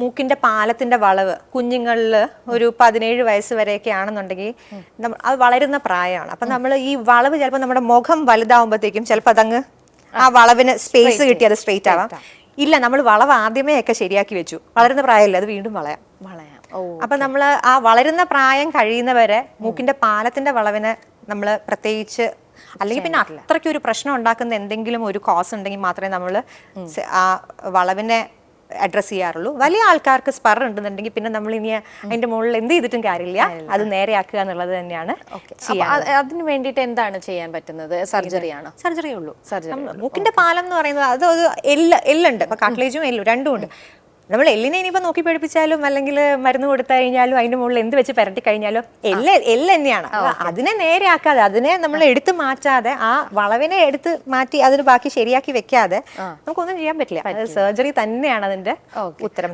മൂക്കിന്റെ പാലത്തിന്റെ വളവ് കുഞ്ഞുങ്ങളിൽ ഒരു പതിനേഴ് വയസ്സ് വരെയൊക്കെ ആണെന്നുണ്ടെങ്കിൽ അത് വളരുന്ന പ്രായമാണ്. അപ്പൊ നമ്മൾ ഈ വളവ് ചിലപ്പോൾ നമ്മുടെ മുഖം വലുതാവുമ്പോഴത്തേക്കും ചിലപ്പോൾ അതങ്ങ് ആ വളവിന് സ്പേസ് കിട്ടി അത് സ്ട്രെയിറ്റ് ആവാം. ഇല്ല നമ്മൾ വളവ് ആദ്യമേ ഒക്കെ ശരിയാക്കി വെച്ചു. വളരുന്ന പ്രായമല്ല അത് വീണ്ടും വളയാം. വളയാം. അപ്പൊ നമ്മൾ ആ വളരുന്ന പ്രായം കഴിയുന്നവരെ മൂക്കിന്റെ പാലത്തിന്റെ വളവിന് നമ്മൾ പ്രത്യേകിച്ച് അല്ലെങ്കിൽ പിന്നെ അത്രയ്ക്ക് ഒരു പ്രശ്നം ഉണ്ടാക്കുന്ന എന്തെങ്കിലും ഒരു കോസ് ഉണ്ടെങ്കിൽ മാത്രമേ നമ്മൾ ആ വളവിനെ അഡ്രസ് ചെയ്യാറുള്ളൂ. വലിയ ആൾക്കാർക്ക് സ്പർ ഉണ്ടെന്നുണ്ടെങ്കിൽ പിന്നെ നമ്മൾ ഇനി അതിന്റെ മുകളിൽ എന്ത് ചെയ്തിട്ടും കാര്യമില്ല. അത് നേരെയാക്കുക എന്നുള്ളത് തന്നെയാണ് അതിന് വേണ്ടിയിട്ട് എന്താണ് ചെയ്യാൻ പറ്റുന്നത്? സർജറി ആണോ? സർജറി ഉള്ളൂ. സർജറി മൂക്കിന്റെ പാലം എന്ന് പറയുന്നത് അത് ഒരു എല്ല് എല്ലുണ്ട് ഇപ്പൊ എല്ലു എല്ലും രണ്ടും ഉണ്ട്. നമ്മൾ എല്ലിനെ ഇനിയിപ്പോൾ നോക്കി പഠിപ്പിച്ചാലും അല്ലെങ്കിൽ മരുന്ന് കൊടുത്തു കഴിഞ്ഞാലും അതിന്റെ മുകളിൽ എന്ത് വെച്ച് പരട്ടി കഴിഞ്ഞാലും എല്ല് എല്ല് തന്നെയാണ്. അതിനെ അതിനെ നേരെയാക്കാതെ അതിനെ നമ്മൾ എടുത്തു മാറ്റാതെ ആ വളവിനെ എടുത്ത് മാറ്റി അതിന് ബാക്കി ശരിയാക്കി വെക്കാതെ നമുക്കൊന്നും ചെയ്യാൻ പറ്റില്ല. സർജറി തന്നെയാണ് അതിന്റെ ഉത്തരം.